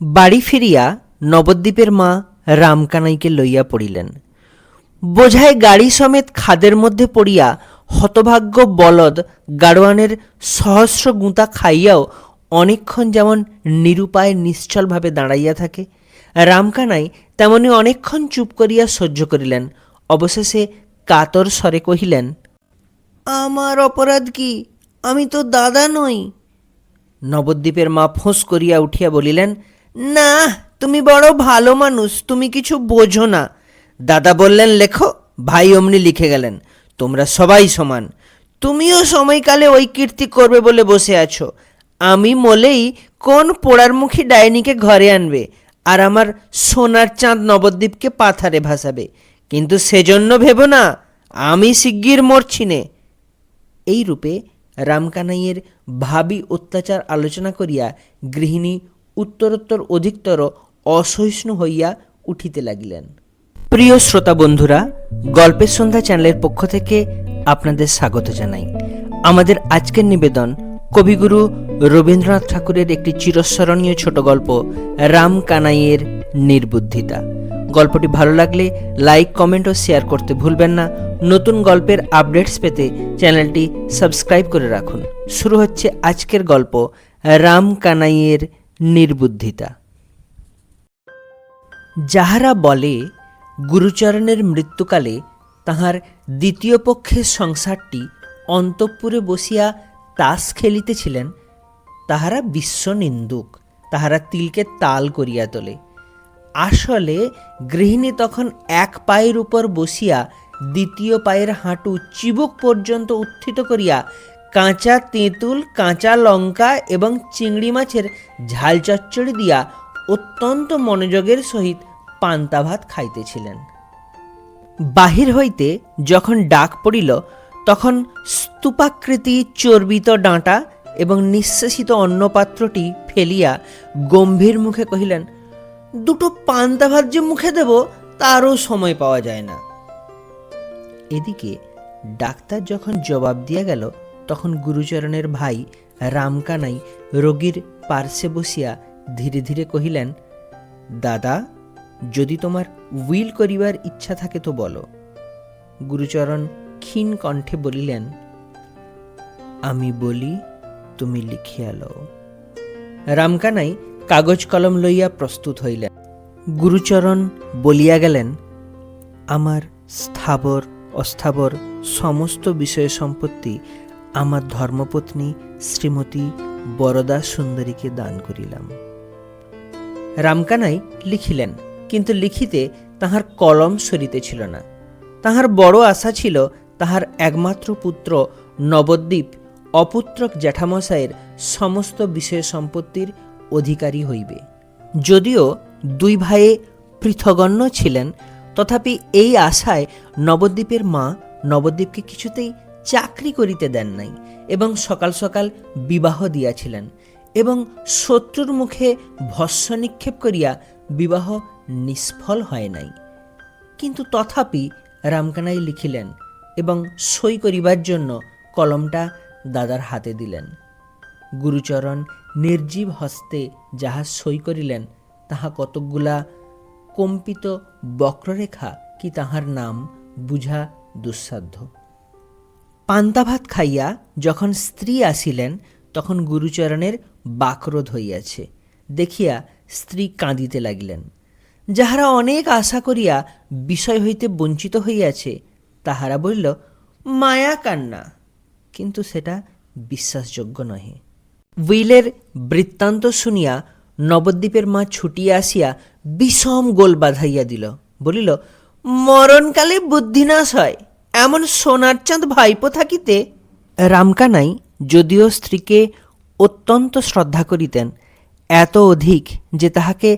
বাড়ি ফিরিয়া নবদ্বীপের মা রামকানাইকে লইয়া পড়িলেন। বোঝায় গাড়ি সমেত খাদের মধ্যে পড়িয়া হতভাগ্য বলদ গাড়োয়ানের সহস্র গুঁতা খাইয়াও অনেকক্ষণ যেমন নিরুপায় নিশ্চলভাবে দাঁড়াইয়া থাকে রামকানাই তেমনি অনেকক্ষণ চুপ করিয়া সহ্য করিলেন। অবশেষে কাতর স্বরে কহিলেন আমার অপরাধ কি? আমি তো দাদা নই। নবদ্বীপের মা ফোঁস করিয়া উঠিয়া বলিলেন না, তুমি বড় ভালো মানুষ, তুমি কিছু বোঝো না। দাদা বললেন, লেখো। ভাই অমনি লিখে গেলেন, তোমরা সবাই সমান। তুমিও সময়কালে ওই কীর্তি করবে বলে বসে আছো। আমি মলেই কোন পোড়ার মুখী ডাইনিকে ঘরে আনবে, আর আমার সোনার চাঁদ নবদ্বীপকে পাথারে ভাসাবে। কিন্তু সেজন্য ভেবো না, আমি শিগগির মরছি নে। এই রূপে রামকানাইয়ের ভাবি অত্যাচার আলোচনা করিয়া গৃহিণী উত্তরোত্তর অধিকতর অসহিষ্ণু হইয়া উঠিতে লাগিলেন। প্রিয় শ্রোতা বন্ধুরা, গল্পের সন্ধ্যা চ্যানেলের পক্ষ থেকে আপনাদের স্বাগত জানাই। আমাদের আজকের নিবেদন কবিগুরু রবীন্দ্রনাথ ঠাকুরের একটি চিরস্মরণীয় ছোট গল্প, রাম কানাইয়ের নির্বুদ্ধিতা। গল্পটি ভালো লাগলে লাইক, কমেন্ট ও শেয়ার করতে ভুলবেন না। নতুন গল্পের আপডেটস পেতে চ্যানেলটি সাবস্ক্রাইব করে রাখুন। শুরু হচ্ছে আজকের গল্প, রাম কানাইয়ের নির্বুদ্ধিতা। যাহারা বলে, গুরুচরণের মৃত্যুকালে তাহার দ্বিতীয় পক্ষের সংসারটি অন্তঃপুরে বসিয়া তাস খেলিতেছিলেন, তাহারা বিশ্ব নিন্দুক তাহারা তিলকে তাল করিয়া তোলে। আসলে গৃহিণী তখন এক পায়ের উপর বসিয়া দ্বিতীয় পায়ের হাঁটু চিবুক পর্যন্ত উত্থিত করিয়া কাঁচা তেঁতুল, কাঁচা লঙ্কা এবং চিংড়ি মাছের ঝাল চচ্চড়ি দিয়া অত্যন্ত মনোযোগের সহিত পান্তা ভাত খাইতেছিলেন। বাহির হইতে যখন ডাক পড়িল, তখন স্তূপাকৃতি চর্বিত ডাঁটা এবং নিঃশেষিত অন্নপাত্রটি ফেলিয়া গম্ভীর মুখে কহিলেন, দুটো পান্তা ভাত যে মুখে দেব, তারও সময় পাওয়া যায় না। এদিকে ডাক্তার যখন জবাব দিয়া গেল তখন গুরুচরণের ভাই রামকানাই রোগীর পার্শ্বে বসিয়া ধীরে ধীরে কহিলেন, দাদা, যদি তোমার উইল করিবার ইচ্ছা থাকে তো বলো। গুরুচরণ ক্ষীণ কণ্ঠে বলিলেন, আমি বলি, তুমি লিখিয়া লও। রামকানাই কাগজ কলম লইয়া প্রস্তুত হইলেন। গুরুচরণ বলিয়া গেলেন, আমার স্থাবর, অস্থাবর সমস্ত বিষয় সম্পত্তি আমার ধর্মপত্নী শ্রীমতী বরদা সুন্দরীকে দান করিলাম। রামকানাই লিখিলেন, কিন্তু লিখিতে তাহার কলম সরিতেছিল না। তাহার বড় আশা ছিল তাহার একমাত্র পুত্র নবদ্বীপ, অপুত্রক জ্যাঠামশায়ের সমস্ত বিষয় সম্পত্তির অধিকারী হইবে। যদিও দুই ভাইয়ে পৃথগণ্য ছিলেন, তথাপি এই আশায় নবদ্বীপের মা নবদ্বীপকে কিছুতেই চাকরি করিতে দেন নাই এবং সকাল সকাল বিবাহ দিয়াছিলেন এবং শত্রুর মুখে ভস্য নিক্ষেপ করিয়া বিবাহ নিষ্ফল হয় নাই। কিন্তু তথাপি রামকানাই লিখিলেন এবং সই করিবার জন্য কলমটা দাদার হাতে দিলেন। গুরুচরণ নির্জীব হস্তে যাহা সই করিলেন, তাহা কতকগুলা কম্পিত বক্ররেখা কি তাহার নাম বুঝা দুঃসাধ্য। পান্তা ভাত খাইয়া যখন স্ত্রী আসিলেন, তখন গুরুচরণের বাকরোধ হইয়াছে। দেখিয়া স্ত্রী কাঁদিতে লাগিলেন। যাহারা অনেক আশা করিয়া বিষয় হইতে বঞ্চিত হইয়াছে, তাহারা বলিল, মায়া কান্না। কিন্তু সেটা বিশ্বাসযোগ্য নহে। উইলের বৃত্তান্ত শুনিয়া নবদ্বীপের মা ছুটিয়া আসিয়া বিষম গোল বাঁধাইয়া দিল। বলিল, মরণকালে বুদ্ধিনাশ হয়। এমন সোনার চাঁদ ভাইপো থাকিতে রামকানাই যদিও স্ত্রীকে অত্যন্ত শ্রদ্ধা করিতেন, এত অধিক যে তাহাকে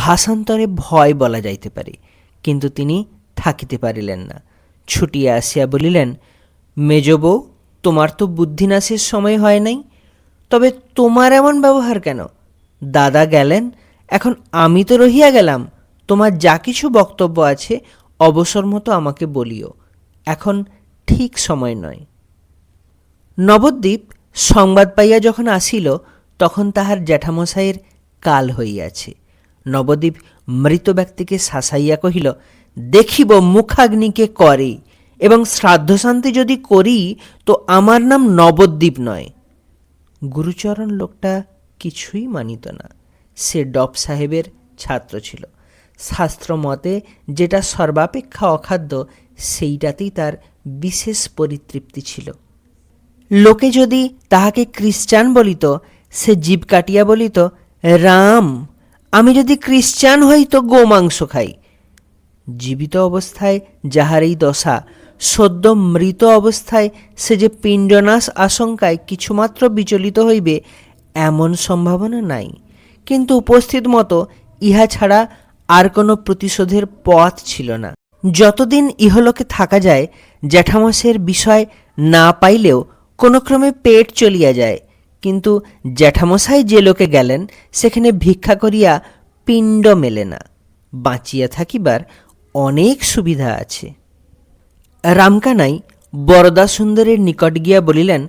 ভাষান্তরে ভয় বলা যাইতে পারে, কিন্তু তিনি থাকিতে পারিলেন না। ছুটিয়া আসিয়া বলিলেন মেজবউ তোমার তো বুদ্ধিনাশের সময় হয় নাই, তবে তোমার এমন ব্যবহার কেন? দাদা গেলেন, এখন আমি তো রহিয়া গেলাম, তোমার যা কিছু বক্তব্য আছে অবসর মতো আমাকে বলিও। এখন ঠিক সময় নয়। নবদ্বীপ সংবাদ পাইয়া যখন আসিল, তখন তাহার জ্যাঠামশাইয়ের কাল হইয়াছে। নবদ্বীপ মৃত ব্যক্তিকে শাসাইয়া কহিল, দেখিব মুখাগ্নিকে করে এবং শ্রাদ্ধশান্তি যদি করি, তো আমার নাম নবদ্বীপ নয়। গুরুচরণ লোকটা কিছুই মানিত না। সে ডব সাহেবের ছাত্র ছিল। শাস্ত্র মতে যেটা সর্বাপেক্ষা অখাদ্য সেইটাতেই তার বিশেষ পরিতৃপ্তি ছিল। লোকে যদি তাহাকে খ্রিস্টান বলিত, সে জীব কাটিয়া বলিত, রাম, আমি যদি খ্রিস্টান হই তো গোমাংস খাই। জীবিত অবস্থায় যাহার এই দশা, সদ্য মৃত অবস্থায় সে যে পিণ্ডনাশ আশঙ্কায় কিছুমাত্র বিচলিত হইবে, এমন সম্ভাবনা নাই। কিন্তু উপস্থিত মতো ইহা ছাড়া আর কোনো প্রতিশোধের পথ ছিল না। যতদিন ইহলোকে থাকা যায় জ্যাঠামশের বিষয় না পাইলেও কোনো ক্রমে পেট চলিয়া যায়। কিন্তু জ্যাঠামশাই যে লোকে গেলেন, সেখানে ভিক্ষা করিয়া পিণ্ড মেলে না। বাঁচিয়া থাকিবার অনেক সুবিধা আছে। রামকানাই বরদা সুন্দরের নিকট গিয়া বলিলেন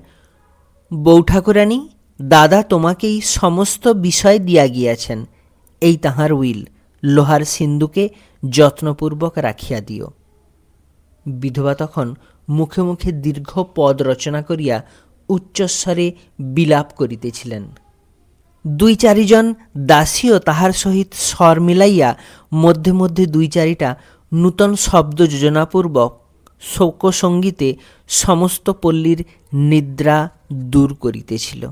বৌ ঠাকুরানী, দাদা তোমাকেই সমস্ত বিষয় দিয়া গিয়াছেন। এই তাহার উইল, লোহার সিন্ধুকে যত্নপূর্বক রাখিয়া দিও। বিধবা তখন মুখে মুখে দীর্ঘ পদ রচনা করিয়া উচ্চস্বরে বিলাপ করিতেছিলেন। দুই চারিজন দাসীও তাহার সহিত স্বর মিলাইয়া মধ্যে মধ্যে দুই চারিটা নূতন শব্দ যোজনাপূর্বক শোকসঙ্গীতে সমস্ত পল্লীর নিদ্রা দূর করিতেছিল।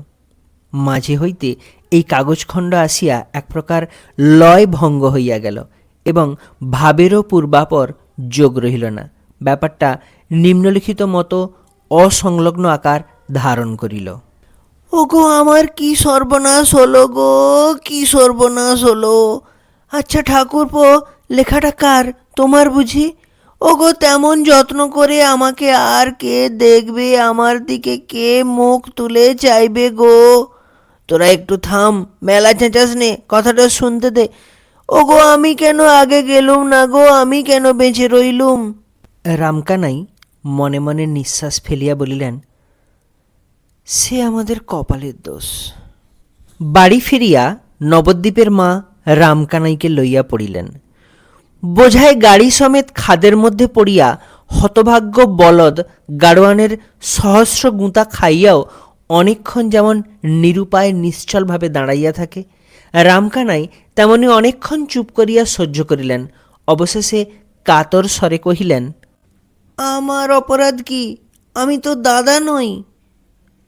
মাঝে হইতে এই কাগজখণ্ড আসিয়া এক প্রকার লয় ভঙ্গ হইয়া গেল। এবং ভাবেরও পূর্বাপর যোগ রহিল না। ব্যাপারটা নিম্নলিখিত মতো অসংলগ্ন আকার ধারণ করিল। ওগো, আমার কি সর্বনাশ হলো গো? কি সর্বনাশ হলো? আচ্ছা ঠাকুরপো, লেখাটা কার? তোমার বুঝি? ওগো, তেমন যত্ন করে আমাকে আর কে দেখবে? আমার দিকে কে মুখ তুলে চাইবে গো? তোরা একটু থাম, মেলা চেঁচাস নে, কথাটা শুনতে দে। ওগো, আমি কেন আগে গেলুম না গো? আমি কেন বেঁচে রইলুম? রামকানাই মনে মনে নিঃশ্বাস ফেলিয়া বলিলেন, সে আমাদের কপালের দোষ। বাড়ি ফিরিয়া নবদ্বীপের মা রামকানাইকে লইয়া পড়িলেন। বোঝায় গাড়ি সমেত খাদের মধ্যে পড়িয়া হতভাগ্য বলদ গাড়োয়ানের সহস্র গুঁতা খাইয়াও অনেকক্ষণ যেমন নিরুপায় নিশ্চলভাবে দাঁড়াইয়া থাকে রামকানাই তেমনি অনেকক্ষণ চুপ করিয়া সহ্য করিলেন। অবশেষে কাতর স্বরে কহিলেন আমার অপরাধ কি? আমি তো দাদা নই।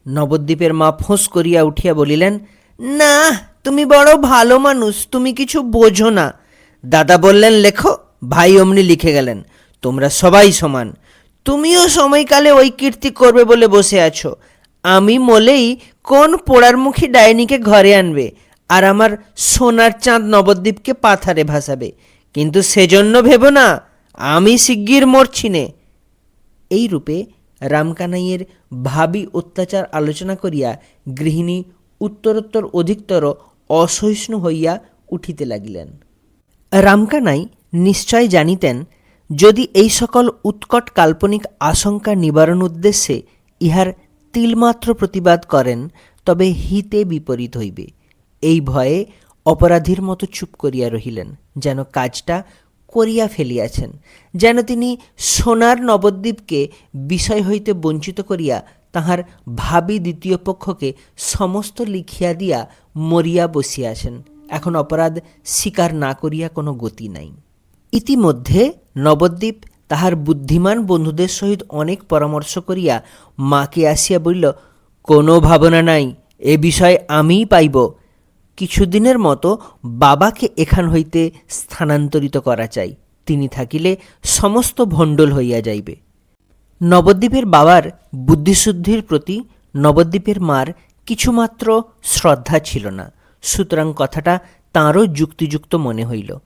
নবদ্বীপের মা ফোঁস করিয়া উঠিয়া বলিলেন না তুমি বড় ভালো মানুষ তুমি কিছু বোঝো না। দাদা বললেন লেখো ভাই অমনি লিখে গেলেন তোমরা সবাই সমান। তুমিও সময়কালে ওই কীর্তি করবে বলে বসে আছো। আমি মলেই কোন পোড়ার মুখী ডাইনিকে ঘরে আনবে? আর আমার সোনার চাঁদ নবদ্বীপকে পাথারে ভাসাবে। কিন্তু সেজন্য ভেবো না, আমি শিগগির মরছি নে। এই রূপে রামকানাইয়ের ভাবি অত্যাচার আলোচনা করিয়া গৃহিণী উত্তরোত্তর অধিকতর অসহিষ্ণু হইয়া উঠিতে লাগিলেন। রামকানাই নিশ্চয় জানিতেন, যদি এই সকল উৎকট কাল্পনিক আশঙ্কা নিবারণ উদ্দেশ্যে ইহার তিলমাত্র প্রতিবাদ করেন, তবে হিতে বিপরীত হইবে। এই ভয়ে অপরাধীর মতো চুপ করিয়া রহিলেন, যেন কাজটা করিয়া ফেলিয়াছেন, যেন তিনি সোনার নবদ্বীপকে বিষয় হইতে বঞ্চিত করিয়া তাহার ভাবি দ্বিতীয় পক্ষকে সমস্ত লিখিয়া দিয়া মরিয়া বসিয়াছেন। এখন অপরাধ স্বীকার না করিয়া কোনো গতি নাই। ইতিমধ্যে নবদ্বীপ তাহার বুদ্ধিমান বন্ধুদের সহিত অনেক পরামর্শ করিয়া মাকে আসিয়া বলিল, কোনো ভাবনা নাই, এ বিষয় আমিই পাইব। কিছুদিনের মতো বাবাকে এখান হইতে স্থানান্তরিত করা চাই। তিনি থাকিলে সমস্ত ভণ্ডল হইয়া যাইবে। নবদ্বীপের বাবার বুদ্ধিশুদ্ধির প্রতি নবদ্বীপের মার কিছুমাত্র শ্রদ্ধা ছিল না। সুতরাং কথাটা তাঁরও যুক্তিযুক্ত মনে হইল।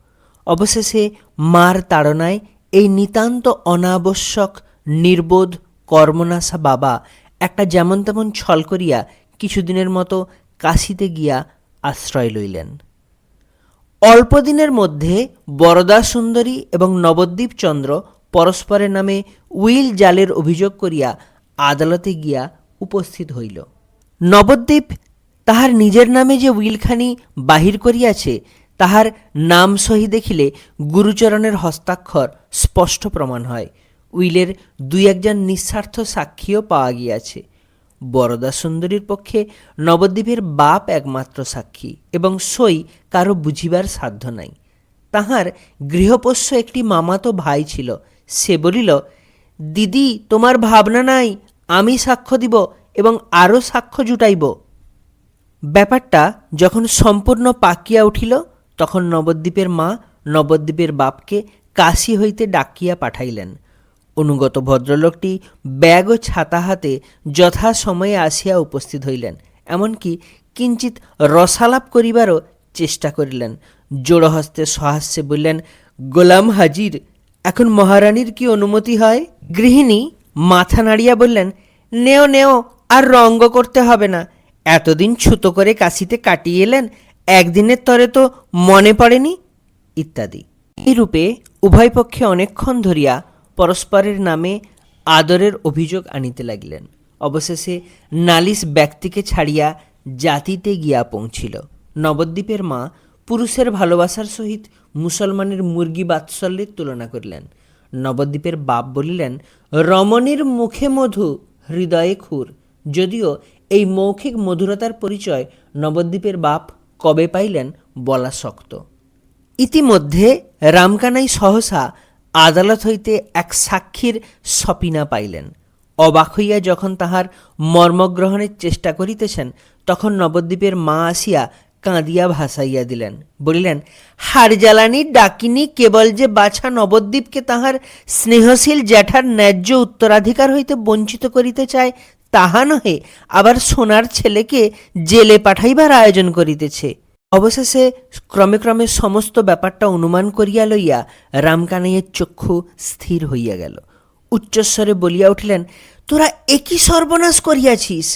অবশেষে মার তাড়নায় এই নিতান্ত অনাবশ্যক, নির্বোধ, কর্মনাশা বাবা একটা যেমন তেমন ছল করিয়া কিছুদিনের মতো কাশিতে গিয়া আশ্রয় লইলেন। অল্পদিনের মধ্যে বরদা সুন্দরী এবং নবদ্বীপ চন্দ্র পরস্পরের নামে উইল জালের অভিযোগ করিয়া আদালতে গিয়া উপস্থিত হইল। নবদ্বীপ তাহার নিজের নামে যে উইলখানি বাহির করিয়াছে, তাহার নাম সহি দেখিলে গুরুচরণের হস্তাক্ষর স্পষ্ট প্রমাণ হয়। উইলের দুই একজন নিঃস্বার্থ সাক্ষীও পাওয়া গিয়াছে। বরদা সুন্দরীর পক্ষে নবদ্বীপের বাপ একমাত্র সাক্ষী এবং সই কারও বুঝিবার সাধ্য নাই। তাহার গৃহপোষ্য একটি মামাতো ভাই ছিল। সে বলিল, দিদি, তোমার ভাবনা নাই, আমি সাক্ষ্য দিব এবং আরও সাক্ষ্য জুটাইব। ব্যাপারটা যখন সম্পূর্ণ পাকিয়া উঠিল, তখন নবদ্বীপের মা নবদ্বীপের বাপকে কাশি হইতে ডাকিয়া পাঠাইলেন। অনুগত ভদ্রলোকটি ব্যাগ ও ছাতা হাতে যথা সময়ে আসিয়া উপস্থিত হইলেন, এমনকি কিঞ্চিত রসালাপ করিবারও চেষ্টা করিলেন। জোড়হস্তে সহাস্যে বললেন, গোলাম হাজির, এখন মহারানীর কি অনুমতি হয়? গৃহিণী মাথা নাড়িয়া বললেন, নেও নেও, আর রঙ্গ করতে হবে না। এতদিন ছুতো করে কাশিতে কাটিয়ে এলেন, একদিনের তরে তো মনে পড়েনি? ইত্যাদি। এই রূপে উভয় পক্ষে অনেকক্ষণ ধরিয়া পরস্পরের নামে আদরের অভিযোগ আনিতে লাগিলেন। অবশেষে নালিশ ব্যক্তিকে ছাড়িয়া জাতিতে গিয়া পৌঁছিল। নবদ্বীপের মা পুরুষের ভালোবাসার সহিত মুসলমানের মুরগি বাৎসল্যের তুলনা করিলেন। নবদ্বীপের বাপ বলিলেন, রমণীর মুখে মধু, হৃদয়ে খুর। যদিও এই মৌখিক মধুরতার পরিচয় নবদ্বীপের বাপ কবে পাইলেন বলা শক্ত। ইতিমধ্যে রামকানাই সহসা আদালত হইতে এক সাক্ষীর সপিনা পাইলেন। অবাক হইয়া যখন তাহার মর্মগ্রহণের চেষ্টা করিতেছেন, তখন নবদ্বীপের মা আসিয়া কাঁদিয়া ভাসাইয়া দিলেন। বলিলেন, হার জ্বালানি, ডাকিনী, কেবল যে বাছা নবদ্বীপকে তাহার স্নেহশীল জ্যাঠার ন্যায্য উত্তরাধিকার হইতে বঞ্চিত করিতে চায়, তাহা নহে, আবার সোনার ছেলেকে জেলে পাঠাইবার আয়োজন করিতেছে। অবশেষে ক্রমে ক্রমে সমস্ত ব্যাপারটা অনুমান করিয়া লইয়া রামকানাইয়ের চক্ষু স্থির হইয়া গেল। উচ্চস্বরে বলিয়া উঠিলেন, তোরা একই সর্বনাশ করিয়াছিস?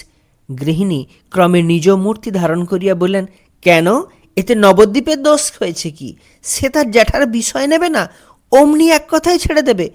গৃহিণী ক্রমে নিজ মূর্তি ধারণ করিয়া বললেন, কেন? এতে নবদ্বীপের দোষ হয়েছে কি? সে তার জ্যাঠার বিষয় নেবে না? অমনি এক কথায় ছেড়ে দেবে?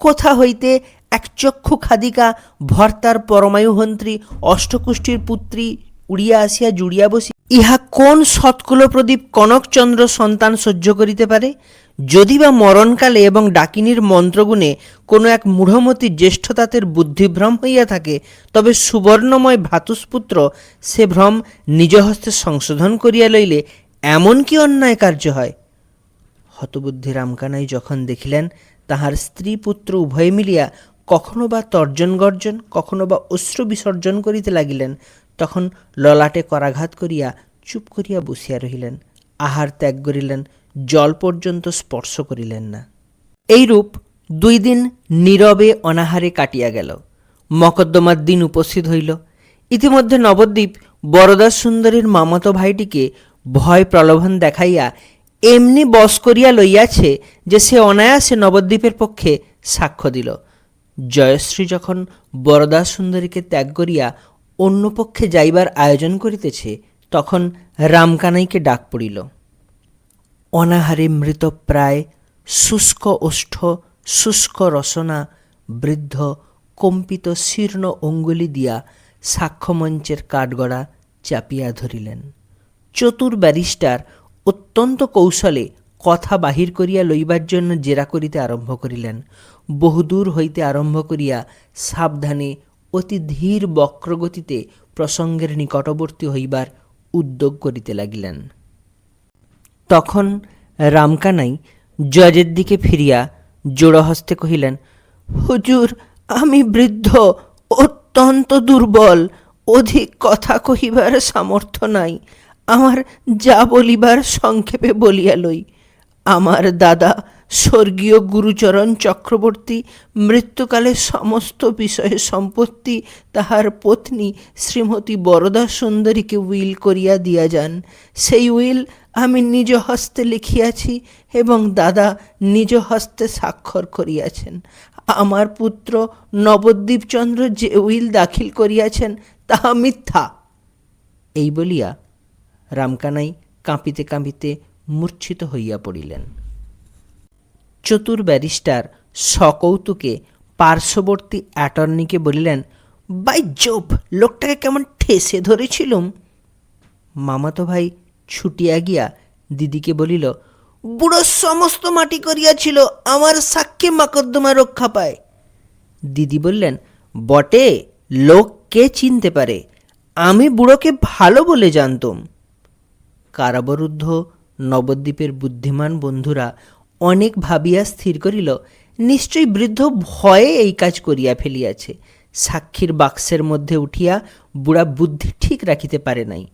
কোথা হইতে এক চক্ষু খাদিকা ভর্তার পরমায়ুহন্ত্রী অষ্টকুষ্ঠীর পুত্রী উড়িয়া আসিয়া জুড়িয়া বসি ইহা কোন সৎকুলপ্রদীপ কনকচন্দ্র সন্তান সহ্য করিতে পারে? যদি বা মরণকালে এবং ডাকিনীর মন্ত্রগুণে কোনো এক মূঢ়মতি জ্যেষ্ঠতাতের বুদ্ধিভ্রম হইয়া থাকে, তবে সুবর্ণময় ভ্রাতুষ্পুত্র সে ভ্রম নিজ হস্তে সংশোধন করিয়া লইলে এমন কি অন্যায় কার্য হয়? হতবুদ্ধি রামকানাই যখন দেখিলেন, তাহার স্ত্রী পুত্র উভয়ে মিলিয়া কখনো বা তর্জন গর্জন, কখনো বা অশ্রু বিসর্জন করিতে লাগিলেন তখন ললাটে করাঘাত করিয়া চুপ করিয়া বসিয়া রহিলেন। আহার ত্যাগ করিলেন, জল পর্যন্ত স্পর্শ করিলেন না। এইরূপ দুই দিন নীরবে অনাহারে কাটিয়া গেল। মকদ্দমার দিন উপস্থিত হইল। ইতিমধ্যে নবদ্বীপ বরদাস সুন্দরীর মামাতো ভাইটিকে ভয় প্রলোভন দেখাইয়া এমনি বশ করিয়া লইয়াছে যে সে অনায়াসে নবদ্বীপের পক্ষে সাক্ষ্য দিল। জয়শ্রী যখন বরদাস সুন্দরীকে ত্যাগ করিয়া অন্য পক্ষে যাইবার আয়োজন করিতেছে, তখন রামকানাইকে ডাক পড়িল। অনাহারে মৃতপ্রায় শুষ্ক ওষ্ঠ, শুষ্ক রসনা, বৃদ্ধ কম্পিত শীর্ণ অঙ্গুলি দিয়া সাক্ষ্যমঞ্চের কাঠগড়া চাপিয়া ধরিলেন। চতুর ব্যারিস্টার অত্যন্ত কৌশলে কথা বাহির করিয়া লইবার জন্য জেরা করিতে আরম্ভ করিলেন। বহুদূর হইতে আরম্ভ করিয়া সাবধানে অতি ধীর বক্রগতিতে প্রসঙ্গের নিকটবর্তী হইবার উদ্যোগ করিতে লাগিলেন। তখন রামকানাই জজের দিকে ফিরিয়া জোড়হস্তে কহিলেন, হুজুর, আমি বৃদ্ধ, অত্যন্ত দুর্বল, অধিক কথা কহিবার সামর্থ্য নাই, আমার যা বলিবার সংক্ষেপে বলিয়া লই। আমার দাদা স্বর্গীয় গুরুচরণ চক্রবর্তী মৃত্যুকালে সমস্ত বিষয়ে সম্পত্তি তাহার পত্নী শ্রীমতী বরদা সুন্দরীকে উইল করিয়া দিয়া যান। সেই উইল আমি নিজ হস্তে লিখিয়াছি এবং দাদা নিজ হস্তে স্বাক্ষর করিয়াছেন। আমার পুত্র নবদ্বীপচন্দ্র যে উইল দাখিল করিয়াছেন, তাহা মিথ্যা। এই বলিয়া রামকানাই কাঁপিতে কাঁপিতে মূর্ছিত হইয়া পড়িলেন। চতুর ব্যারিস্টার সকৌতুকে পার্শ্ববর্তী অ্যাটর্নিকে বলিলেন, বাই জোপ লোকটাকে কেমন ঠেসে ধরেছিলুম? মামাতো ভাই ছুটিয়া গিয়া দিদিকে বলিল, বুড়ো সমস্ত মাটি করিয়াছিল, আমার সাক্ষী মাকদ্দমা রক্ষা পায়। দিদি বললেন, বটে, লোক কে চিনতে পারে? আমি বুড়োকে ভালো বলে জানতুম। কারাবরুদ্ধ নবদ্বীপের বুদ্ধিমান বন্ধুরা অনেক ভাবিয়া স্থির করিল, নিশ্চয়ই বৃদ্ধ ভয়ে এই কাজ করিয়া ফেলিয়াছে। সাক্ষীর বাক্সের মধ্যে উঠিয়া বুড়া বুদ্ধি ঠিক রাখিতে পারে নাই।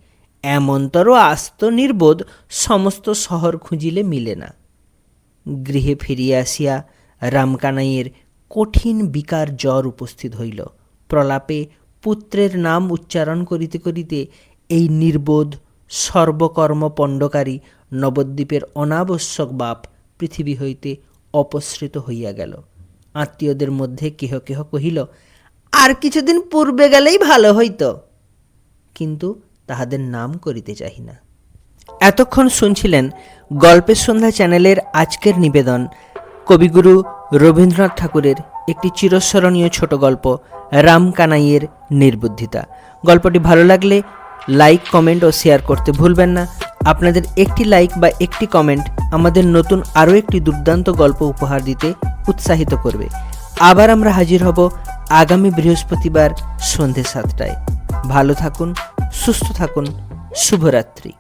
এমনতর আস্ত নির্বোধ সমস্ত শহর খুঁজিলে মিলে না। গৃহে ফিরিয়া আসিয়া রামকানাইয়ের কঠিন বিকার জ্বর উপস্থিত হইল। প্রলাপে পুত্রের নাম উচ্চারণ করিতে করিতে এই নির্বোধ সর্বকর্ম পণ্ডকারী নবদ্বীপের অনাবশ্যক বাপ পৃথিবী হইতে অপসৃত হইয়া গেল। আত্মীয়দের মধ্যে কেহ কেহ কহিল, আর কিছুদিন পূর্বে গেলেই ভালো হইত। কিন্তু তাহাদের নাম করিতে চাহি না। এতক্ষণ শুনছিলেন গল্পের সন্ধ্যা চ্যানেলের আজকের নিবেদন কবিগুরু রবীন্দ্রনাথ ঠাকুরের একটি চিরস্মরণীয় ছোট গল্প, রাম কানাইয়ের নির্বুদ্ধিতা। গল্পটি ভালো লাগলে লাইক, কমেন্ট ও শেয়ার করতে ভুলবেন না। আপনাদের একটি লাইক বা একটি কমেন্ট আমাদের নতুন আরও একটি দুর্দান্ত গল্প উপহার দিতে উৎসাহিত করবে। আবার আমরা হাজির হব আগামী বৃহস্পতিবার সন্ধে সাতটায়। ভালো থাকুন, সুস্থ থাকুন, শুভরাত্রি।